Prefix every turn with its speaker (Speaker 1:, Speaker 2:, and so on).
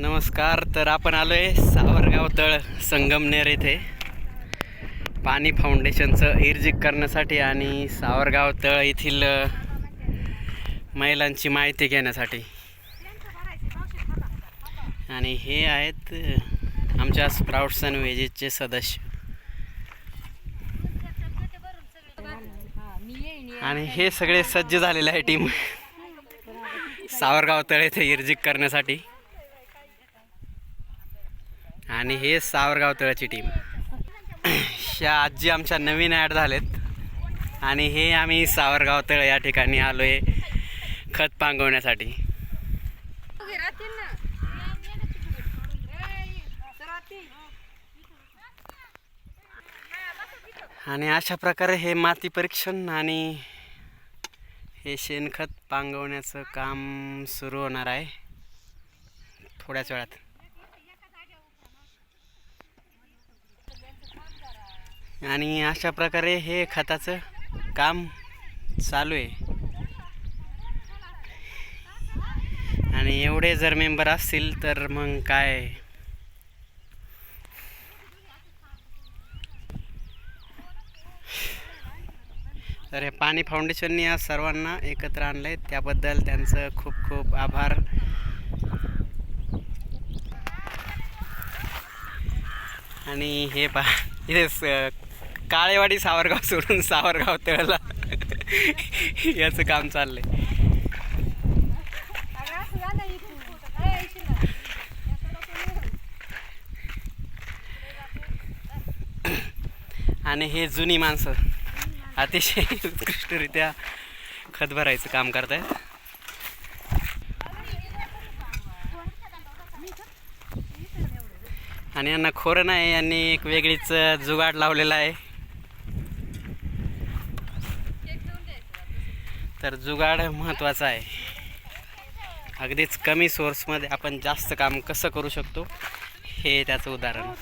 Speaker 1: नमस्कार तर आपण आलो आहे सावरगाव तळ संगमनेर येथे पाणी फाउंडेशनचं इर्जिक करण्यासाठी आणि सावरगाव तळ येथील महिलांची माहिती घेण्यासाठी. आणि हे आहेत आमच्या स्प्राउट्स अँड व्हेजेसचे सदस्य. आणि हे सगळे सज्ज झालेले आहे टीम सावरगाव तळ येथे इर्जिक करण्यासाठी. आणि हे सावरगाव तळाची टीम ह्या आजी आमच्या नवीन ॲड झालेत. आणि हे आम्ही सावरगाव तळ या ठिकाणी आलो आहे खत पांगवण्यासाठी. आणि अशा प्रकारे हे माती परीक्षण आणि हे शेणखत पांगवण्याचं काम सुरू होणार आहे. थोड्याच वेळात. आणि अशा प्रकारे हे खताचं काम चालू आहे. आणि एवढे जर मेंबर असतील तर मग काय? तर हे पाणी फाउंडेशनने या सर्वांना एकत्र आणलं आहे त्याबद्दल त्यांचं खूप खूप आभार. आणि हे पहा इथेच काळेवाडी सावरगाव सोडून सावरगाव तळला. याचं काम चाललंय. आणि हे जुनी माणसं अतिशय उत्कृष्टरित्या खत भरायचं काम करत आहेत आणि यांना खोरं नाही यांनी एक वेगळीच जुगाड लावलेला आहे. तर जुगाड महत्त्वाचा आहे. अगदीच कमी सोर्समध्ये आपण जास्त काम कसं करू शकतो हे त्याचं उदाहरण.